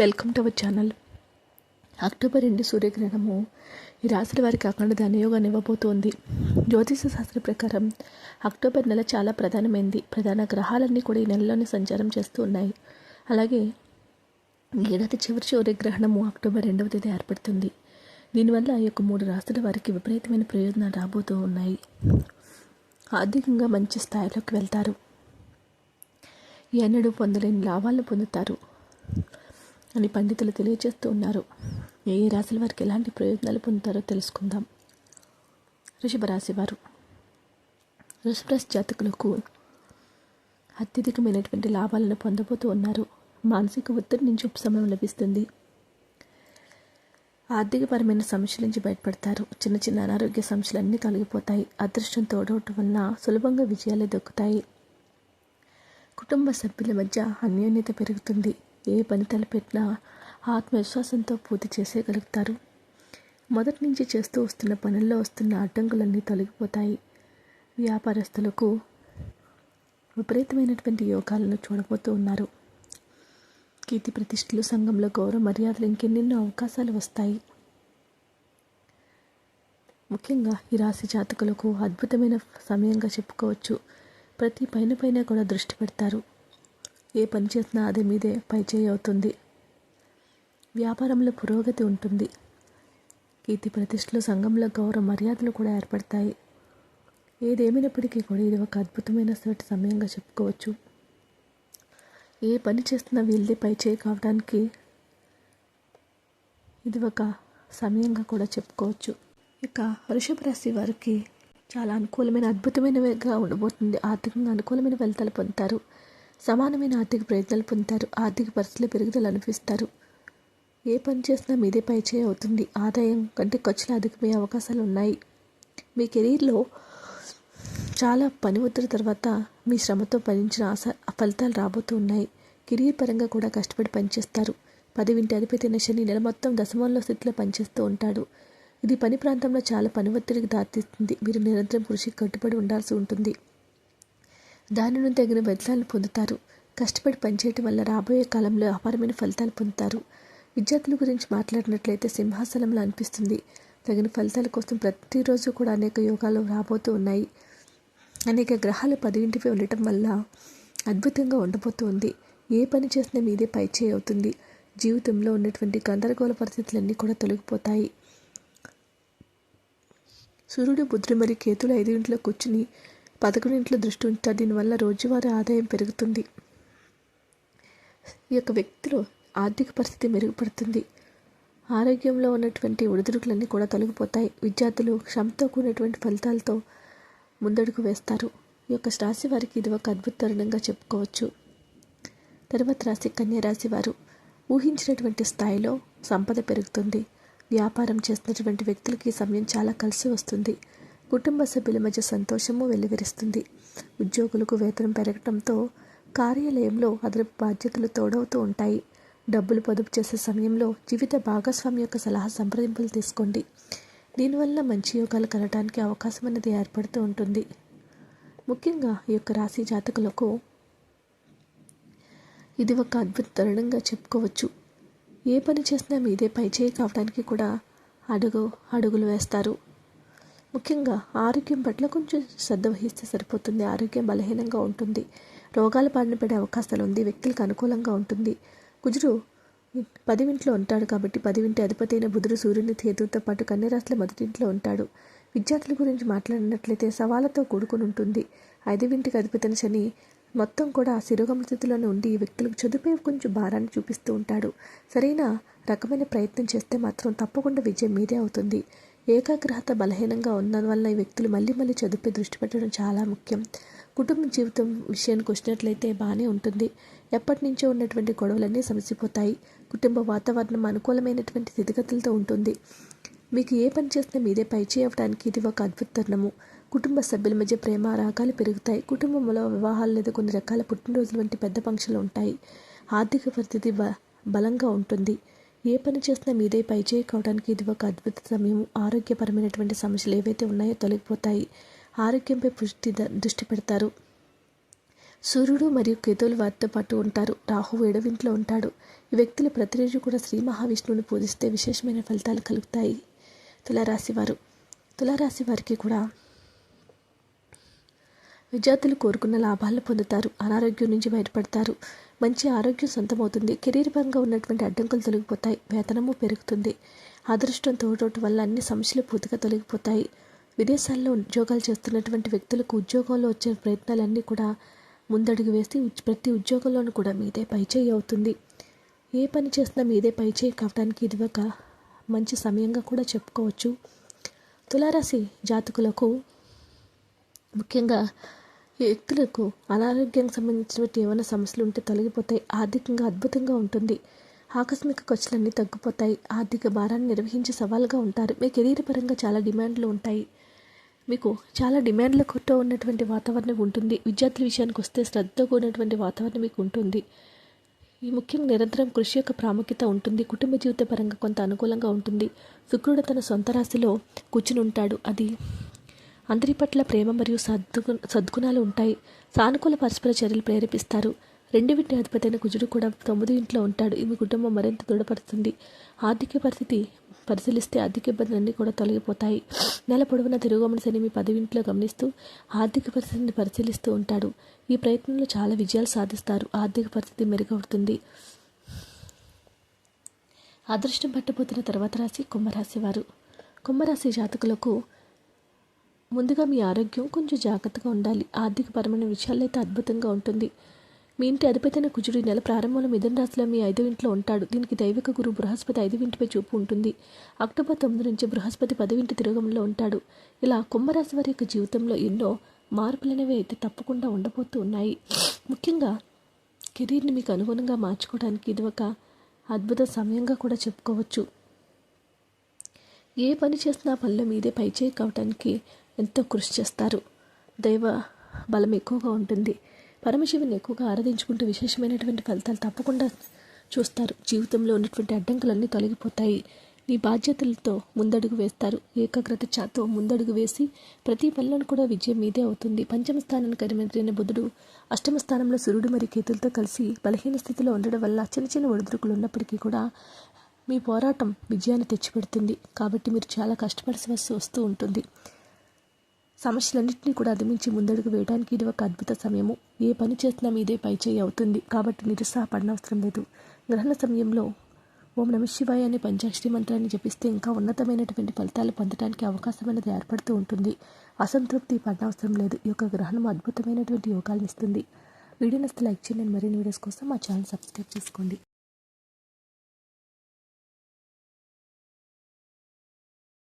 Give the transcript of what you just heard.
Welcome to our channel October రెండు సూర్యగ్రహణము. ఈ రాశుల వారికి అఖండ ధనయోగాన్ని ఇవ్వబోతోంది. జ్యోతిష శాస్త్ర ప్రకారం అక్టోబర్ నెల చాలా ప్రధానమైంది. ప్రధాన గ్రహాలన్నీ కూడా ఈ నెలలోనే సంచారం చేస్తూ ఉన్నాయి. అలాగే ఏడాది చివరి సూర్యగ్రహణము అక్టోబర్ రెండవ తేదీ ఏర్పడుతుంది. దీనివల్ల ఈ యొక్క మూడు రాశుల వారికి విపరీతమైన ప్రయోజనాలు రాబోతూ ఉన్నాయి. ఆర్థికంగా మంచి స్థాయిలోకి వెళ్తారు. ఎన్నడూ పొందలేని లాభాలను పొందుతారు. అని పండితులు తెలియజేస్తూ ఉన్నారు. ఏ ఏ రాశుల వారికి ఎలాంటి ప్రయోజనాలు పొందుతారో తెలుసుకుందాం. వృషభ రాశి వారు వృషభరాశి జాతకులకు అత్యధికమైనటువంటి లాభాలను పొందబోతూ ఉన్నారు. మానసిక ఒత్తిడి నుంచి ఉపశమనం లభిస్తుంది. ఆర్థికపరమైన సమస్యల నుంచి బయటపడతారు. చిన్న చిన్న అనారోగ్య సమస్యలు అన్నీ తొలగిపోతాయి. అదృష్టం తోడవటం వలన సులభంగా విజయాలు దొక్కుతాయి. కుటుంబ సభ్యుల మధ్య అన్యోన్యత పెరుగుతుంది. ఏ పని తలపెట్టినా ఆత్మవిశ్వాసంతో పూర్తి చేసేయగలుగుతారు. మొదటి నుంచి చేస్తూ వస్తున్న పనుల్లో వస్తున్న అడ్డంకులన్నీ తొలగిపోతాయి. వ్యాపారస్తులకు విపరీతమైనటువంటి యోగాలను చూడబోతూ ఉన్నారు. కీర్తి ప్రతిష్టలు సంఘంలో గౌరవ మర్యాదలు ఇంకెన్నెన్నో అవకాశాలు వస్తాయి. ముఖ్యంగా ఈ రాశి జాతకులకు అద్భుతమైన సమయంగా చెప్పుకోవచ్చు. ప్రతి పైన పైన కూడా దృష్టి పెడతారు. ఏ పని చేసినా అది మీదే పైచేయి అవుతుంది. వ్యాపారంలో పురోగతి ఉంటుంది. కీర్తి ప్రతిష్టలు సంఘంలో గౌరవ మర్యాదలు కూడా ఏర్పడతాయి. ఏదేమైనప్పటికీ కూడా ఇది ఒక అద్భుతమైన సటి సమయంగా చెప్పుకోవచ్చు. ఏ పని చేస్తున్నా పై చేయి కావడానికి ఇది ఒక సమయంగా కూడా చెప్పుకోవచ్చు. ఇక వృషభ రాశి వారికి చాలా అనుకూలమైన అద్భుతమైనవిగా ఉండబోతుంది. ఆర్థికంగా అనుకూలమైన ఫలితాలు పొందుతారు. సమానమైన ఆర్థిక ప్రయత్నాలు పొందుతారు. ఆర్థిక పరిస్థితులు పెరుగుదల అనిపిస్తారు. ఏ పని చేసినా మీదే పైచేయి అవుతుంది. ఆదాయం కంటే ఖర్చులు అధికమయ్యే అవకాశాలు ఉన్నాయి. మీ కెరీర్లో చాలా పని ఒత్తిడి తర్వాత మీ శ్రమతో ఫలించిన ఆశ ఫలితాలు రాబోతూ ఉన్నాయి. కెరీర్ పరంగా కూడా కష్టపడి పనిచేస్తారు. పదివింటి అధిపతి అయిన శని నెల మొత్తం దశమంలో స్థితిలో పనిచేస్తూ ఉంటాడు. ఇది పని ప్రాంతంలో చాలా పని ఒత్తిడికి దారితీస్తుంది. మీరు నిరంతరం కృషికి కట్టుబడి ఉండాల్సి ఉంటుంది. దాని నుండి తగిన ఫలితాలు పొందుతారు. కష్టపడి పనిచేయటం వల్ల రాబోయే కాలంలో అపారమైన ఫలితాలు పొందుతారు. విద్యార్థుల గురించి మాట్లాడినట్లయితే సింహాసనంలో అనిపిస్తుంది. తగిన ఫలితాల కోసం ప్రతిరోజు కూడా అనేక యోగాలు రాబోతూ ఉన్నాయి. అనేక గ్రహాలు పదింటివి ఉండటం వల్ల అద్భుతంగా ఉండబోతుంది. ఏ పని చేసినా మీదే పైచేయి అవుతుంది. జీవితంలో ఉన్నటువంటి గందరగోళ పరిస్థితులన్నీ కూడా తొలగిపోతాయి. సూర్యుడు బుద్ధుడు మరియు కేతులు ఐదు ఇంట్లో కూర్చుని పదకొండింట్లో దృష్టి ఉంచుతారు. దీనివల్ల రోజువారీ ఆదాయం పెరుగుతుంది. ఈ యొక్క వ్యక్తిలో ఆర్థిక పరిస్థితి మెరుగుపడుతుంది. ఆరోగ్యంలో ఉన్నటువంటి ఒడిదుడుకులన్నీ కూడా తొలగిపోతాయి. విద్యార్థులు క్షమతో కూడినటువంటి ఫలితాలతో ముందడుగు వేస్తారు. ఈ యొక్క రాశి వారికి ఇది ఒక అద్భుత తరుణంగా చెప్పుకోవచ్చు. తర్వాత రాశి కన్యా రాశి వారు ఊహించినటువంటి స్థాయిలో సంపద పెరుగుతుంది. వ్యాపారం చేస్తున్నటువంటి వ్యక్తులకి ఈ సమయం చాలా కలిసి వస్తుంది. కుటుంబ సభ్యుల మధ్య సంతోషము వెల్లివిరుస్తుంది ఉద్యోగులకు వేతనం పెరగటంతో కార్యాలయంలో అదనపు బాధ్యతలు తోడవుతూ ఉంటాయి. డబ్బులు పొదుపు చేసే సమయంలో జీవిత భాగస్వామి యొక్క సలహా సంప్రదింపులు తీసుకోండి. దీనివల్ల మంచి యోగాలు కలగడానికి అవకాశం అనేది ఏర్పడుతూ ఉంటుంది. ముఖ్యంగా ఈ యొక్క రాశి జాతకులకు ఇది ఒక అద్భుత తరుణంగా చెప్పుకోవచ్చు. ఏ పని చేసినా మీదే పైచేయి కావడానికి కూడా అడుగు అడుగులు వేస్తారు. ముఖ్యంగా ఆరోగ్యం పట్ల కొంచెం శ్రద్ధ వహిస్తే సరిపోతుంది. ఆరోగ్యం బలహీనంగా ఉంటుంది. రోగాల బారిన పడే అవకాశాలు ఉంది. వ్యక్తులకు అనుకూలంగా ఉంటుంది. కుజుడు పదివింట్లో ఉంటాడు కాబట్టి పదివింటి అధిపతి అయిన బుధుడు సూర్యుని కేతువుతో పాటు కన్యరాశుల మొదటింట్లో ఉంటాడు. విద్యార్థుల గురించి మాట్లాడినట్లయితే సవాళ్ళతో కూడుకుని ఉంటుంది. ఐదవింటికి అధిపతిన శని మొత్తం కూడా శిరోగమ స్థితిలోనే ఉండి వ్యక్తులకు చదువుపై కొంచెం భారాన్ని చూపిస్తూ ఉంటాడు. సరైన రకమైన ప్రయత్నం చేస్తే మాత్రం తప్పకుండా విజయం మీదే అవుతుంది. ఏకాగ్రహత బలహీనంగా ఉన్నందువల్ల ఈ వ్యక్తులు మళ్ళీ మళ్ళీ చదువుపై దృష్టి పెట్టడం చాలా ముఖ్యం. కుటుంబ జీవితం విషయానికి వచ్చినట్లయితే బాగానే ఉంటుంది. ఎప్పటి నుంచో ఉన్నటువంటి గొడవలన్నీ సమసిపోతాయి. కుటుంబ వాతావరణం అనుకూలమైనటువంటి స్థితిగతులతో ఉంటుంది. మీకు ఏ పని చేసినా మీదే పై చేయడానికి ఇది ఒక అద్భుత తరుణము. కుటుంబ సభ్యుల మధ్య ప్రేమ రాగాలు పెరుగుతాయి. కుటుంబంలో వివాహాలు లేదా కొన్ని రకాల పుట్టినరోజులు వంటి పెద్ద ఫంక్షన్లు ఉంటాయి. ఆర్థిక పరిస్థితి బ బలంగా ఉంటుంది. ఏ పని చేసినా మీదే పై కావడానికి ఇది ఒక అద్భుత సమయం. ఆరోగ్యపరమైనటువంటి సమస్యలు ఏవైతే ఉన్నాయో తొలగిపోతాయి. ఆరోగ్యంపై దృష్టి దృష్టి పెడతారు. సూర్యుడు మరియు కేతువులు వారితో పాటు ఉంటారు. రాహువు ఎడవింట్లో ఉంటాడు. ఈ వ్యక్తులు ప్రతిరోజు కూడా శ్రీ మహావిష్ణువుని పూజిస్తే విశేషమైన ఫలితాలు కలుగుతాయి. తులారాశి వారు. తులారాశి వారికి కూడా విద్యార్థులు కోరుకున్న లాభాలను పొందుతారు. అనారోగ్యం నుంచి బయటపడతారు. మంచి ఆరోగ్యం సొంతమవుతుంది. కెరీర్ పరంగా ఉన్నటువంటి అడ్డంకులు తొలగిపోతాయి. వేతనము పెరుగుతుంది. అదృష్టం తోడోటు వల్ల అన్ని సమస్యలు పూర్తిగా తొలగిపోతాయి. విదేశాల్లో ఉద్యోగాలు చేస్తున్నటువంటి వ్యక్తులకు ఉద్యోగంలో వచ్చే ప్రయత్నాలన్నీ కూడా ముందడుగు వేసి ప్రతి ఉద్యోగంలోనూ కూడా మీదే పైచేయి అవుతుంది. ఏ పని చేసినా మీదే పైచేయి కావడానికి ఇది ఒక మంచి సమయంగా కూడా చెప్పుకోవచ్చు. తులారాశి జాతకులకు ముఖ్యంగా వ్యక్తులకు అనారోగ్యానికి సంబంధించినటువంటి ఏమైనా సమస్యలు ఉంటే తొలగిపోతాయి ఆర్థికంగా అద్భుతంగా ఉంటుంది. ఆకస్మిక ఖర్చులన్నీ తగ్గిపోతాయి. ఆర్థిక భారాన్ని నిర్వహించే సవాలుగా ఉంటారు. మీ కెరీర్ పరంగా చాలా డిమాండ్లు ఉంటాయి. మీకు చాలా డిమాండ్ల కొట్ట ఉన్నటువంటి వాతావరణం ఉంటుంది. విద్యార్థుల విషయానికి వస్తే శ్రద్ధ కూడినటువంటి వాతావరణం మీకు ఉంటుంది. ఈ ముఖ్యంగా నిరంతరం కృషి యొక్క ప్రాముఖ్యత ఉంటుంది. కుటుంబ జీవిత పరంగా కొంత అనుకూలంగా ఉంటుంది. శుక్రుడు తన సొంత రాశిలో కూర్చుని ఉంటాడు. అది అందరి పట్ల ప్రేమ మరియు సద్గు సద్గుణాలు ఉంటాయి. సానుకూల పరస్పర చర్యలు ప్రేరేపిస్తారు. రెండు వింటి అధిపతి అయిన కుజుడు కూడా తొమ్మిది ఇంట్లో ఉంటాడు. ఈ కుటుంబం మరింత దృఢపడుతుంది ఆర్థిక పరిస్థితి పరిశీలిస్తే ఆర్థిక ఇబ్బందులన్నీ కూడా తొలగిపోతాయి. నెల పొడవున తిరుగుమని శని మీ పదవింట్లో గమనిస్తూ ఆర్థిక పరిస్థితిని పరిశీలిస్తూ ఉంటాడు. ఈ ప్రయత్నంలో చాలా విజయాలు సాధిస్తారు. ఆర్థిక పరిస్థితి మెరుగవుతుంది. అదృష్టం పట్టబోతున్న తర్వాత రాశి కుంభరాశి వారు. కుంభరాశి జాతకులకు ముందుగా మీ ఆరోగ్యం కొంచెం జాగ్రత్తగా ఉండాలి. ఆర్థికపరమైన విషయాల్లో అయితే అద్భుతంగా ఉంటుంది. మీ ఇంటి అధిపతైన కుజుడు నెల ప్రారంభంలో మిథున రాశిలో మీ ఐదవ ఇంట్లో ఉంటాడు. దీనికి దైవిక గురువు బృహస్పతి ఐదు ఇంటిపై చూపు ఉంటుంది. అక్టోబర్ తొమ్మిది నుంచి బృహస్పతి పదవింటి తిరగంలో ఉంటాడు. ఇలా కుంభరాశి వారి యొక్క జీవితంలో ఎన్నో మార్పులనేవి అయితే తప్పకుండా ఉండబోతూ ఉన్నాయి. ముఖ్యంగా కెరీర్ని మీకు అనుగుణంగా మార్చుకోవడానికి ఇది ఒక అద్భుత సమయంగా కూడా చెప్పుకోవచ్చు. ఏ పని చేసినా పనిలో మీదే పైచేయి కావటానికి ఎంతో కృషి చేస్తారు. దైవ బలం ఎక్కువగా ఉంటుంది. పరమశివుని ఎక్కువగా ఆరాధించుకుంటూ విశేషమైనటువంటి ఫలితాలు తప్పకుండా చూస్తారు. జీవితంలో ఉన్నటువంటి అడ్డంకులన్నీ తొలగిపోతాయి. మీ బాధ్యతలతో ముందడుగు వేస్తారు. ఏకాగ్రత చాతో ముందడుగు వేసి ప్రతి పనులను కూడా విజయం మీదే అవుతుంది. పంచమ స్థానానికి అధిపతిన బుధుడు అష్టమ స్థానంలో సూర్యుడు మరియు కేతులతో కలిసి బలహీన స్థితిలో ఉండడం వల్ల చిన్న చిన్న ఒడిదుడుకులు ఉన్నప్పటికీ కూడా మీ పోరాటం విజయాన్ని తెచ్చిపెడుతుంది. కాబట్టి మీరు చాలా కష్టపడాల్సి వస్తూ ఉంటుంది. సమస్యలన్నింటినీ కూడా అధిమించి ముందడుగు వేయడానికి ఇది ఒక అద్భుత సమయము. ఏ పని చేసినా మీదే పైచేయి అవుతుంది. కాబట్టి నిరుత్సాహపడనవసరం లేదు. గ్రహణ సమయంలో ఓం నమ శివాయ అనే పంచాక్షరి మంత్రాన్ని జపిస్తే ఇంకా ఉన్నతమైనటువంటి ఫలితాలు పొందడానికి అవకాశం అనేది ఏర్పడుతూ ఉంటుంది. అసంతృప్తి పడనవసరం లేదు. ఈ యొక్క గ్రహణం అద్భుతమైనటువంటి యోగాలను ఇస్తుంది. వీడియో నస్తే లైక్ చేయండి. మరిన్ని వీడియోస్ కోసం మా ఛానల్ సబ్స్క్రైబ్ చేసుకోండి.